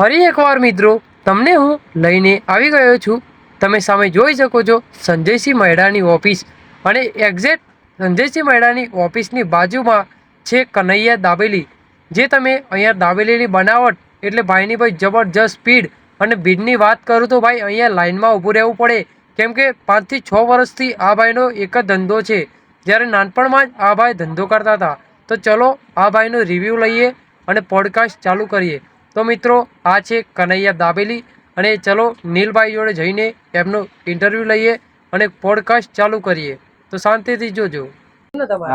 ફરી એકવાર મિત્રો, તમને હું લઈને આવી ગયો છું. તમે સામે જોઈ શકો છો સંજયસિંહ મહેડાની ઓફિસ અને એક્ઝેક્ટ સંજયસિંહ મહેડાની ઓફિસની બાજુમાં છે કનૈયા દાબેલી. જે તમે અહીંયા દાબેલીની બનાવટ એટલે ભાઈની ભાઈ જબરજસ્ત સ્પીડ અને ભીડની વાત કરું તો ભાઈ અહીંયા લાઇનમાં ઊભું રહેવું પડે. કેમ કે પાંચથી છ વર્ષથી આ ભાઈનો એક જ ધંધો છે. જ્યારે નાનપણમાં જ આ ભાઈ ધંધો કરતા હતા. તો ચલો આ ભાઈનો રિવ્યૂ લઈએ અને પોડકાસ્ટ ચાલુ કરીએ. તો મિત્રો આ છે કનૈયા દાબેલી અને ચલો નીલભાઈ જોડે જઈને એમનો ઇન્ટરવ્યૂ લઈએ અને પોડકાસ્ટ ચાલુ કરીએ. તો શાંતિથી જોજો.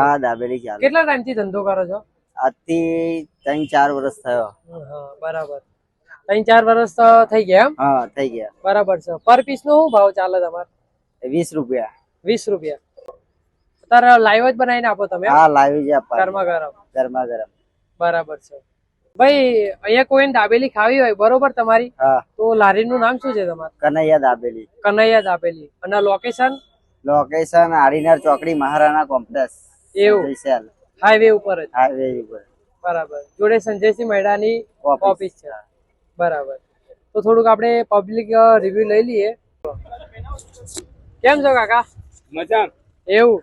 હા દાબેલી ચાલે. કેટલા ટાઈમથી ધંધો કરો છો? આજથી ત્રણ ચાર વર્ષ થયો બરાબર. ત્રણ ચાર વર્ષ તો થઈ ગયા હા થઈ ગયા. બરાબર છે. પર પીસ નો શું ભાવ ચાલે તમારે? વીસ રૂપિયા. વીસ રૂપિયા. તારે લાઈવ જ બનાવીને આપો તમે હા લાઈવ જ આપો ગરમા ગરમ. ગરમા ગરમ. બરાબર છે. ભાઈ અહીંયા કોઈ દાબેલી ખાવી હોય બરોબર તમારી? તો તો લારીનું નામ શું છે તમારું? કનૈયા દાબેલી. કનૈયા દાબેલી. અને લોકેશન લોકેશન આડીનાર ચોકડી મહારાણા કોમ્પ્લેક્સ એવું. હાઈવે ઉપર જ. હાઈવે ઉપર. બરાબર. જોડે સંજયસિંહ મહેડાની ઓફિસ છે. બરાબર. તો થોડુંક આપણે પબ્લિક રિવ્યુ લઈ લઈએ. કેમ છો કાકા? મજા એવું.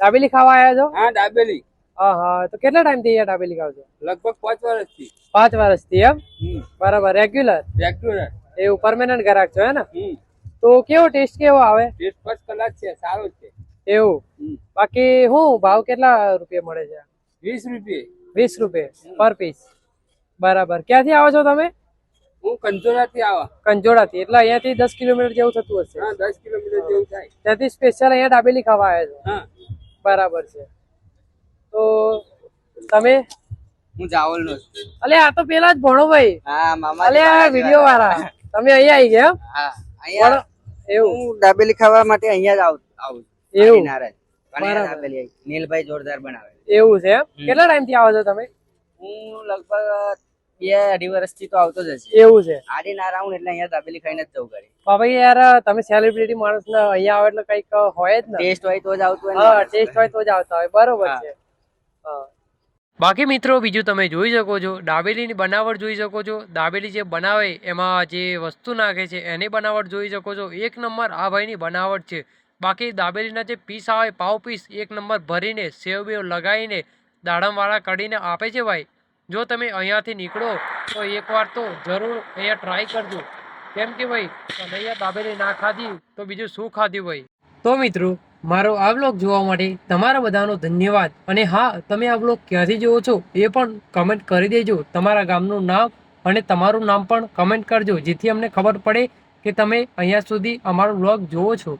દાબેલી ખાવા આવ્યા છો? હા દાબેલી. હા હા તો કેટલા ટાઈમથી અહીંયા ડાબેલી ખાવ છો? લગભગ પાંચ વર્ષથી. પાંચ વર્ષથી એમ? બરાબર રેગ્યુલર રેગ્યુલર એવું પરમેનન્ટ ગ્રાહક છો હે ને તો કેવો ટેસ્ટ કેવો આવે? ટેસ્ટ ફર્સ્ટ કલાક છે સારો છે. એવું? બાકી હું ભાવ કેટલા રૂપિયા મળે છે? વીસ રૂપિયે. વીસ રૂપિયા પર પીસ બરાબર. ક્યાંથી આવો છો તમે? હું કંચોરાથી આવા. કંજોડાથી એટલે અહીંયાથી દસ કિલોમીટર જેવું થતું હશે. હા દસ કિલોમીટર જેવું થાય. ત્યાંથી સ્પેશિયલ અહીંયા ડાબેલી ખાવા આવ્યા છે? હા. બરાબર છે. તો તમે? હું જાવલ નો અલે આ તો પેલા જ ભણો ભાઈ. હા મામા અલે આ વિડિયો વાળા. તમે અહીંયા આવી ગયા હા અહીંયા એવું. હું દાબેલી ખાવા માટે અહીંયા જ આવું આવું એવું. આડીનાર જ. કનૈયા બરાબર. દાબેલી નીલભાઈ જોરદાર બનાવે એવું છે કેટલા ટાઈમથી આવો છો તમે? હું લગભગ બે અઢી વર્ષથી તો આવતો જ હશે. એવું છે. આડી ના રાઉન્ડ એટલે અહીંયા દાબેલી ખાઈને જ જવું પણ ભાઈ યાર તમે સેલિબ્રિટી માણસ ને અહીંયા આવે એટલે કંઈક હોય જ ને. ટેસ્ટ હોય તો જ આવતું હોય ટેસ્ટ હોય તો જ આવતા હોય. બરોબર છે. બાકી મિત્રો બીજું તમે જોઈ શકો છો દાબેલીની બનાવટ જોઈ શકો છો. દાબેલી જે બનાવે એમાં જે વસ્તુ નાખે છે એની બનાવટ જોઈ શકો છો. એક નંબર આ ભાઈની બનાવટ છે. બાકી દાબેલીના જે પીસ આવે પાવ પીસ એક નંબર ભરીને સેવ બેવ લગાવીને દાડમવાળા કાઢીને આપે છે ભાઈ. જો તમે અહીંયાથી નીકળો તો એકવાર તો જરૂર અહીંયા ટ્રાય કરજો. કેમ કે ભાઈ અહીંયા દાબેલી ના ખાધી તો બીજું શું ખાધું ભાઈ? તો મિત્રો મારો આ બ્લોગ જોવા માટે તમારા બધાનો ધન્યવાદ. અને હા, તમે આ બ્લોગ ક્યાંથી જોવો છો એ પણ કમેન્ટ કરી દેજો. તમારા ગામનું નામ અને તમારું નામ પણ કમેન્ટ કરજો, જેથી અમને ખબર પડે કે તમે અહીંયા સુધી અમારો બ્લોગ જોવો છો.